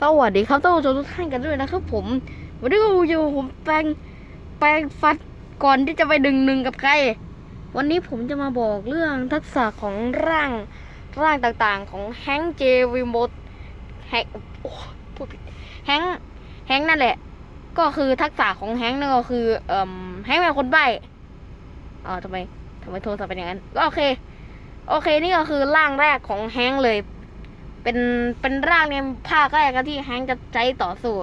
สวัสดีครับท่านผู้ชมทุกท่านกันด้วยนะครับผม วันนี้ก็อยู่ผมแปลงแปลงฟัดก่อนที่จะไปดึงหนึ่งกับใคร วันนี้ผมจะมาบอกเรื่องทักษะของร่างร่างต่างๆ ของแฮงเจวิโมดแฮงโอ้พูดผิดแฮงแฮงนั่นแหละ ก็คือทักษะของแฮงนั่นก็คือเอ่มแฮงเป็นคนใบ้อ๋อทำไมทำไมโทรศัพท์เป็นอย่างนั้นก็โอเค โอเคนี่ก็คือร่างแรกของแฮงเลย เป็นเป็นร่างในภาคแรกที่แฮงจะใช้ต่อสู้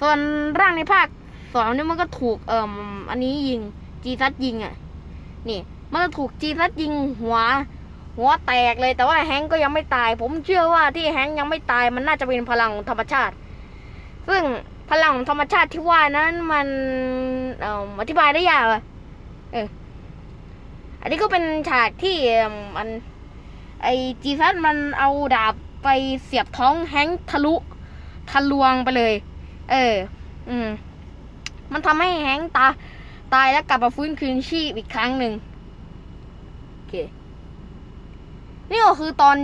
ส่วนร่างในภาคสองนี่มันก็ถูกเอ่มอันนี้ยิงจีซัดยิงอะ นี่ มันก็ถูกจีซัดยิงหัว หัวแตกเลยแต่ว่าแฮงก็ยังไม่ตาย ผมเชื่อว่าที่แฮงยังไม่ตายมันน่าจะเป็นพลังธรรมชาติ ซึ่งพลังธรรมชาติที่ว่านั้นมันเอ่ออธิบายได้ยากอะเอออันนี้ก็เป็นฉากที่มัน ไอจีแซัสมันเอาดาบไปเสียบท้องแฮงทะลุทะลวงไปเลย เออ อืม มันทำให้แฮงตาตายแล้วกลับมาฟื้นคืนชีพอีกครั้งหนึ่งโอเค นี่ก็คือตอน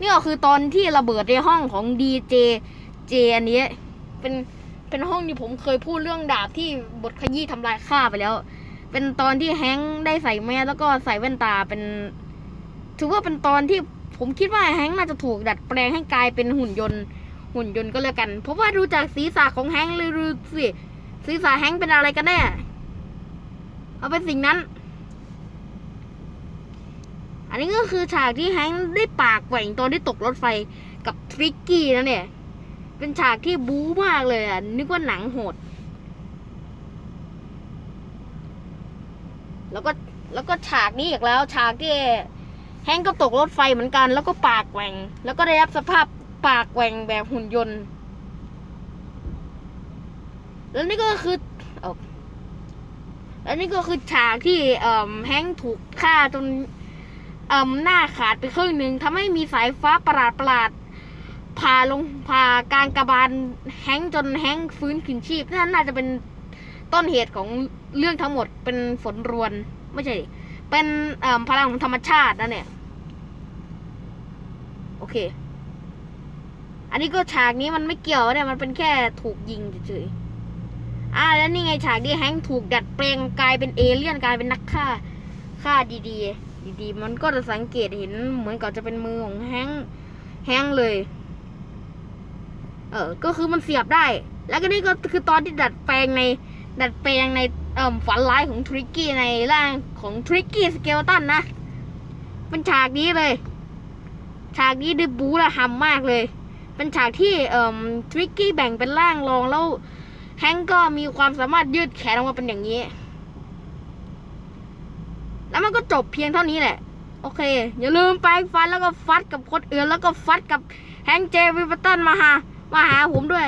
นี่ก็คือตอนที่ระเบิดในห้องของดีเจเจอันนี้ เป็นเป็นห้องที่ผมเคยพูดเรื่องดาบที่บทขยี้ทำลายข้าไปแล้ว เป็นตอนที่แฮงได้ใส่แมสแล้วก็ใส่แว่นตาเป็น ถือว่าเป็นตอนที่ผมคิดว่าแฮงค์น่าจะถูกดัดแปลงให้กลายเป็นหุ่นยนต์ หุ่นยนต์ก็แล้วกัน เพราะว่าดูจากศีรษะของแฮงค์เลยดูสิศีรษะแฮงค์เป็นอะไรกันแน่ เอาเป็นสิ่งนั้น อันนี้ก็คือฉากที่แฮงค์ได้ปากแหว่งตอนที่ตกรถไฟกับทริกกี้นะเนี่ย เป็นฉากที่บู๊มากเลยอะ นึกว่าหนังโหด แล้วก็แล้วก็ฉากนี้อีกแล้วฉากที่ แฮงก็ตกรถไฟเหมือนกัน แล้วก็ปากแหว่ง แล้วก็ได้รับสภาพปากแหว่งแบบหุ่นยนต์ แล้วนี่ก็คืออแล้วนี่ก็คือฉากที่แฮงถูกฆ่าจนหน้าขาดไปครึ่งหนึ่งทำให้มีสายฟ้าประหลาดประหลาดผ่าลงผ่ากลางกระบาลแฮงจนแฮงฟื้นคืนชีพนั่นน่าจะเป็นต้นเหตุของเรื่องทั้งหมดเป็นฝนรวน ไม่ใช่ เป็นพลังของธรรมชาตินะเนี่ยโอเค อันนี้ก็ฉากนี้มันไม่เกี่ยวเนี่ยมันเป็นแค่ถูกยิงเฉยๆอ่าแล้วนี่ไงฉากที่แฮงถูกดัดแปลงกลายเป็นเอเลี่ยนกลายเป็นนักฆ่าฆ่าดีๆ ดีๆ มันก็จะสังเกตเห็นเหมือนกับจะเป็นมือของแฮงแฮงเลย เออ ก็คือมันเสียบได้ แล้วก็นี่ก็คือตอนที่ดัดแปลงในดัดแปลงใน ฝันร้ายของทริกกี้ในร่างของทริกกี้สเกลตันนะ เป็นฉากนี้เลย ฉากนี้ด้บู๊ระหำมากเลย เป็นฉากที่เอทริกกี้แบ่งเป็นร่างรองแล้วแฮงก์ก็มีความสามารถยืดแขนออกมาเป็นอย่างนี้ แล้วมันก็จบเพียงเท่านี้แหละ โอเค อย่าลืมแปฟันแล้วก็ฟัดกับคนอื่นแล้วก็ฟัดกับแฮงก์เจวิปตันมาหา มาหาผมด้วย